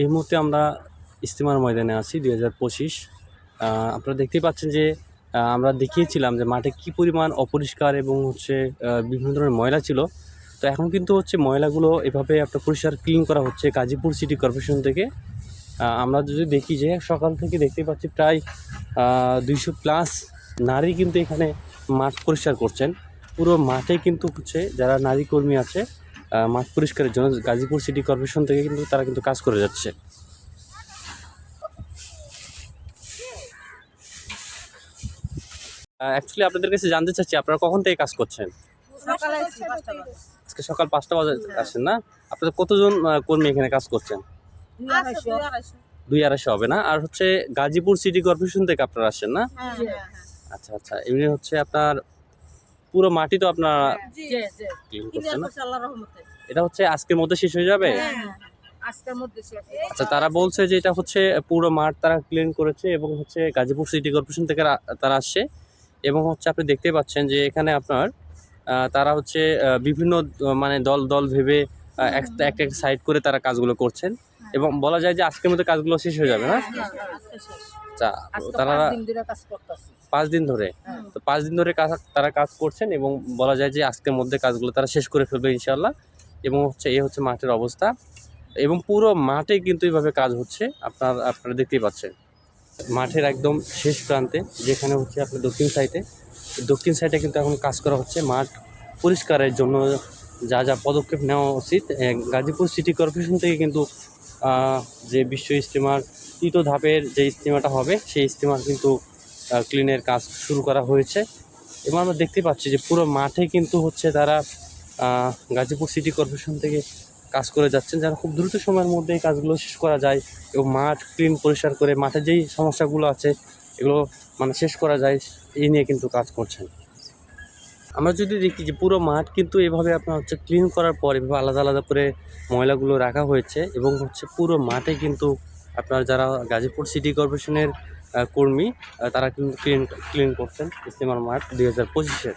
এই মুহূর্তে আমরা ইস্তেমার ময়দানে আছি, দুই হাজার পঁচিশ। আপনারা দেখতেই পাচ্ছেন যে আমরা দেখিয়েছিলাম যে মাঠে কি পরিমাণ অপরিষ্কার এবং হচ্ছে বিভিন্ন ধরনের ময়লা ছিল। তো এখন কিন্তু হচ্ছে ময়লাগুলো এভাবে আপনার পরিষ্কার ক্লিন করা হচ্ছে গাজীপুর সিটি কর্পোরেশন থেকে। আমরা যদি দেখি যে সকাল থেকে দেখতে পাচ্ছি প্রায় দুইশো প্লাস নারী কিন্তু এখানে মাঠ পরিষ্কার করছেন। পুরো মাঠে কিন্তু হচ্ছে যারা নারী কর্মী আছে মাঠ পরিষ্কারের জন্য গাজীপুর সিটি কর্পোরেশন থেকে কিন্তু তারা কিন্তু কাজ করে যাচ্ছে। অ্যাকচুয়ালি আপনাদের কাছে জানতে চাচ্ছি আপনারা কখন থেকে কাজ করছেন? আজকে সকাল পাঁচটা বাজে আসেন না? আপনাদের কতজন কর্মী এখানে কাজ করছেন? দুই আড়াইশো। হবে না? আর হচ্ছে গাজীপুর সিটি কর্পোরেশন থেকে আপনারা আসেন না? হ্যাঁ হ্যাঁ। আচ্ছা আচ্ছা। এমনি হচ্ছে আপনার পুরো মাটি তো আপনারা জি জি ক্লিন করছেন না? করছে আল্লাহর রহমতে। এটা হচ্ছে আজকের মধ্যে শেষ হয়ে যাবে? হ্যাঁ হ্যাঁ আজকের মধ্যে শেষ আচ্ছা তারা বলছে যে এটা হচ্ছে পুরো মাঠ তারা ক্লিন করেছে এবং হচ্ছে গাজীপুর সিটি কর্পোরেশন থেকে তারা আসছে। এবং হচ্ছে আপনি দেখতে পাচ্ছেন যে এখানে আপনার তারা হচ্ছে বিভিন্ন মানে দল দল ভেবে এক একটা সাইড করে তারা কাজগুলো করছেন। এবং বলা যায় যে আজকের মধ্যে কাজগুলো শেষ হয়ে যাবে না? হ্যাঁ, আচ্ছা তারা পাঁচ দিন ধরে তো পাঁচ দিন ধরে কাজ তারা কাজ করছেন এবং বলা যায় যে আজকের মধ্যে কাজগুলো তারা শেষ করে ফেলবে ইনশাল্লাহ এবং হচ্ছে এই হচ্ছে মাঠের অবস্থা। এবং পুরো মাঠে কিন্তু এইভাবে কাজ হচ্ছে, আপনার আপনারা দেখতেই পাচ্ছেন। মাঠের একদম শেষ প্রান্তে, যেখানে হচ্ছে আপনার দক্ষিণ সাইডে। দক্ষিণ সাইডে কিন্তু এখন কাজ করা হচ্ছে। মাঠ পরিষ্কারের জন্য যা যা পদক্ষেপ নেওয়া উচিত। গাজীপুর সিটি কর্পোরেশন থেকে কিন্তু যে বিশ্ব ইস্তেমার তৃতীয় ধাপের যে ইস্তেমাটা হবে, সেই ইস্তেমার কিন্তু ক্লিনের কাজ শুরু করা হয়েছে এবং আমরা দেখতে পাচ্ছি যে পুরো মাঠে কিন্তু হচ্ছে তারা গাজীপুর সিটি কর্পোরেশন থেকে কাজ করে যাচ্ছেন, যারা খুব দ্রুত সময়ের মধ্যে এই কাজগুলো শেষ করা যায় এবং মাঠ ক্লিন পরিষ্কার করে মাঠে যেই সমস্যাগুলো আছে এগুলো মানে শেষ করা যায়, এই নিয়ে কিন্তু কাজ করছেন। আমরা যদি দেখি যে পুরো মাঠ কিন্তু এভাবে আপনার হচ্ছে ক্লিন করার পর এভাবে আলাদা আলাদা করে ময়লাগুলো রাখা হয়েছে এবং হচ্ছে পুরো মাঠে কিন্তু আপনার যারা গাজীপুর সিটি কর্পোরেশনের কর্মী তারা কিন্তু ক্লিন ক্লিন করছেন ইস্তেমার মাঠ দুই হাজার পঁচিশের।